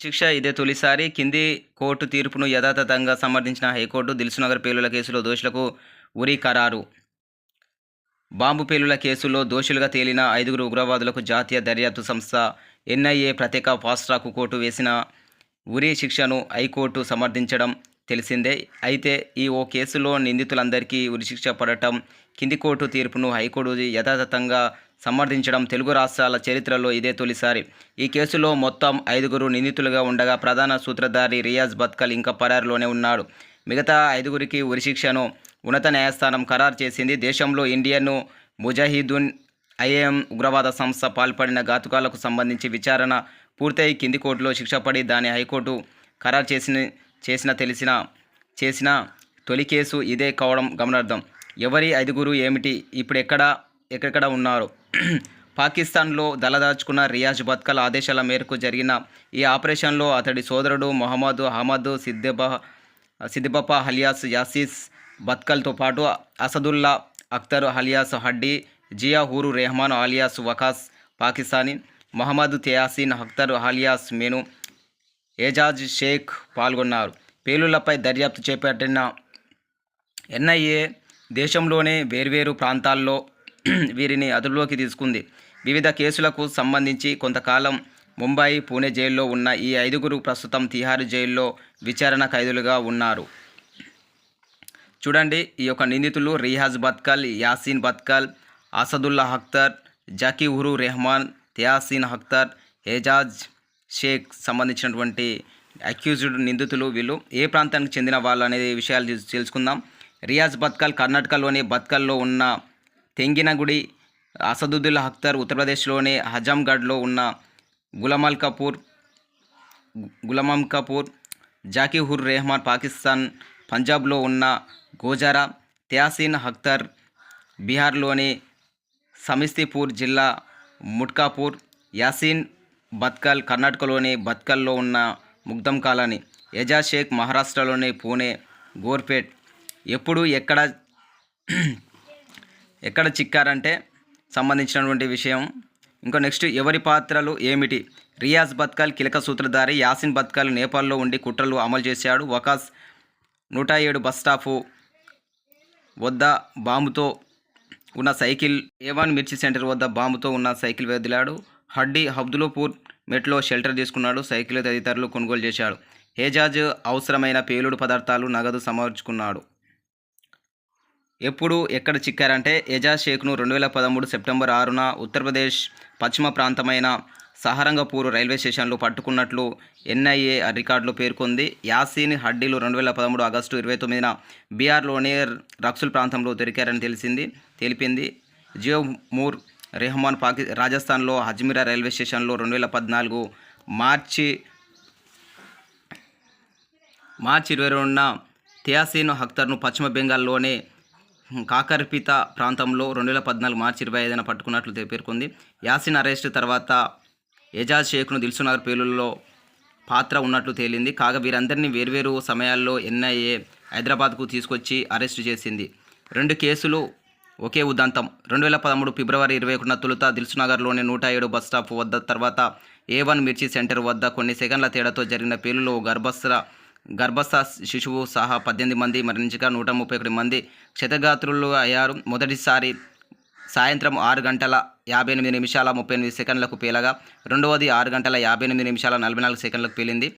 శిక్ష ఇదే తొలిసారి. కింది కోర్టు తీర్పును యథాతథంగా సమర్థించిన హైకోర్టు దిల్సునగర్ పేలుల కేసులో దోషులకు ఉరి ఖరారు. బాంబు పేలుల కేసులో దోషులుగా తేలిన ఐదుగురు ఉగ్రవాదులకు జాతీయ దర్యాప్తు సంస్థ ఎన్ఐఏ ప్రత్యేక ఫాస్ట్ ట్రాక్ కోర్టు వేసిన ఉరి శిక్షను హైకోర్టు సమర్థించడం తెలిసిందే. అయితే ఈ ఓ కేసులో నిందితులందరికీ ఉరిశిక్ష పడటం కింది కోర్టు తీర్పును హైకోర్టు యథాతథంగా సమర్థించడం తెలుగు రాష్ట్రాల చరిత్రలో ఇదే తొలిసారి. ఈ కేసులో మొత్తం ఐదుగురు నిందితులుగా ఉండగా ప్రధాన సూత్రధారి రియాజ్ బత్కల్ ఇంకా పరారులోనే ఉన్నాడు. మిగతా ఐదుగురికి ఉరిశిక్షను ఉన్నత న్యాయస్థానం ఖరారు చేసింది. దేశంలో ఇండియన్ ముజాహిదూన్ ఐఏఎం ఉగ్రవాద సంస్థ పాల్పడిన ఘాతుకాలకు సంబంధించి విచారణ పూర్తయి కింది కోర్టులో శిక్ష పడి దాని హైకోర్టు ఖరారు చేసిన చేసిన తెలిసిన చేసిన తొలి కేసు ఇదే కావడం గమనార్థం ఎవరి ఐదుగురు ఏమిటి? ఇప్పుడు ఎక్కడ ఎక్కడెక్కడ ఉన్నారు? పాకిస్తాన్లో దళదాచుకున్న రియాజ్ బత్కల్ ఆదేశాల మేరకు జరిగిన ఈ ఆపరేషన్లో అతడి సోదరుడు మొహమ్మద్ అహ్మద్ సిద్దిబ సిద్దిబప్ప హలియాస్ యాసిస్ బత్కల్తో పాటు Asadullah Akhtar alias Haddi Zia ur Rehman alias Waqas Pakistani Mohammed Tahseen Akhtar alias Monu Ejaz Shaikh పాల్గొన్నారు. పేలుళ్ళపై దర్యాప్తు చేపట్టిన ఎన్ఐఏ దేశంలోనే వేర్వేరు ప్రాంతాల్లో వీరిని అదుపులోకి తీసుకుంది. వివిధ కేసులకు సంబంధించి కొంతకాలం ముంబై పూణే జైల్లో ఉన్న ఈ ఐదుగురు ప్రస్తుతం తిహార్ జైల్లో విచారణ ఖైదులుగా ఉన్నారు. చూడండి ఈ యొక్క నిందితులు రియాజ్ బత్కల్ యాసీన్ బత్కల్ అసదుల్లా అఖ్తర్ జకీ ఉరు రెహమాన్ తియాసీన్ అఖ్తర్ ఏజాజ్ షేక్ సంబంధించినటువంటి అక్యూజ్డ్ నిందితులు వీళ్ళు ఏ ప్రాంతానికి చెందిన వాళ్ళు అనే విషయాలు తెలుసుకుందాం. రియాజ్ బత్కల్ కర్ణాటకలోని బత్కల్లో ఉన్న తెంగినగుడి అసదుద్దుల్లా అఖ్తర్ ఉత్తరప్రదేశ్లోని హజాంగఢ్లో ఉన్న గులమల్ కపూర్ గులమం కపూర్ జాకీహుర్ రెహమాన్ పాకిస్తాన్ పంజాబ్లో ఉన్న గోజారా త్యాసీన్ అఖ్తర్ బీహార్లోని సమస్తీపూర్ జిల్లా ముట్కాపూర్ యాసీన్ బత్కల్ కర్ణాటకలోని బత్కల్లో ఉన్న ముగ్ధం కాలనీ ఎజా షేక్ మహారాష్ట్రలోని పూణే గోర్పేట్. ఎప్పుడు ఎక్కడ ఎక్కడ చిక్కారంటే సంబంధించినటువంటి విషయం. ఇంకా నెక్స్ట్ ఎవరి పాత్రలు ఏమిటి? రియాజ్ బత్కల్ కీలక సూత్రధారి యాసిన్ బత్కల్ నేపాల్లో ఉండి కుట్రలు అమలు చేశాడు. వకాస్ నూట ఏడు బస్ వద్ద బాంబుతో ఉన్న సైకిల్ ఏవాన్ మిర్చి సెంటర్ వద్ద బాంబుతో ఉన్న సైకిల్ వదిలాడు. హడ్డీ అబ్దుల్పూర్ మెట్లో షెల్టర్ తీసుకున్నాడు. సైకిల్ తదితరులు కొనుగోలు చేశాడు. హేజాజ్ అవసరమైన పేలుడు పదార్థాలు నగదు సమర్చుకున్నాడు ఎప్పుడు ఎక్కడ చిక్కారంటే ఏజాజ్ షేక్ను రెండు వేల పదమూడు సెప్టెంబర్ ఆరున ఉత్తరప్రదేశ్ పశ్చిమ ప్రాంతమైన సహరంగపూర్ రైల్వే స్టేషన్లో పట్టుకున్నట్లు ఎన్ఐఏ రికార్డులో పేర్కొంది. యాసీన్ హడ్డీలు రెండు వేల పదమూడు ఆగస్టు ఇరవై తొమ్మిదిన బీహార్లోని రక్సుల్ ప్రాంతంలో దొరికారని తెలిసింది. తెలిపింది. జియోమూర్ రెహమాన్ పాకి రాజస్థాన్లో అజ్మీరా రైల్వే స్టేషన్లో రెండు వేల పద్నాలుగు మార్చి మార్చి ఇరవై రెండున తియాసీన్ అఖ్తర్ను పశ్చిమ బెంగాల్లోని కాకర్పిత ప్రాంతంలో రెండు వేల పద్నాలుగు మార్చి ఇరవై ఐదున పట్టుకున్నట్లు పేర్కొంది. యాసిన్ అరెస్ట్ తర్వాత ఎజాజ్ షేక్ను దిల్సునగర్ పేలుల్లో పాత్ర ఉన్నట్లు తేలింది. కాగా వీరందరినీ వేర్వేరు సమయాల్లో ఎన్ఐఏ హైదరాబాద్కు తీసుకొచ్చి అరెస్టు చేసింది. రెండు కేసులు ఒకే ఉదంతం. రెండు వేల పదమూడు ఫిబ్రవరి ఇరవై ఒకటిన తొలుత దిల్సునగర్లోని నూట ఏడు బస్ స్టాప్ వద్ద తర్వాత ఏ వన్ మిర్చి సెంటర్ వద్ద కొన్ని సెకండ్ల తేడాతో జరిగిన పేలులో గర్భస్థ గర్భస్థ శిశువు సహా పద్దెనిమిది మంది మరణించగా నూట ముప్పై ఒకటి మంది క్షతగాత్రులు అయ్యారు. మొదటిసారి సాయంత్రం ఆరు గంటల యాభై ఎనిమిది నిమిషాల ముప్పై ఎనిమిది సెకండ్లకు పేలగా రెండవది ఆరు గంటల యాభై ఎనిమిది నిమిషాల నలభై నాలుగు సెకండ్లకు పేలింది.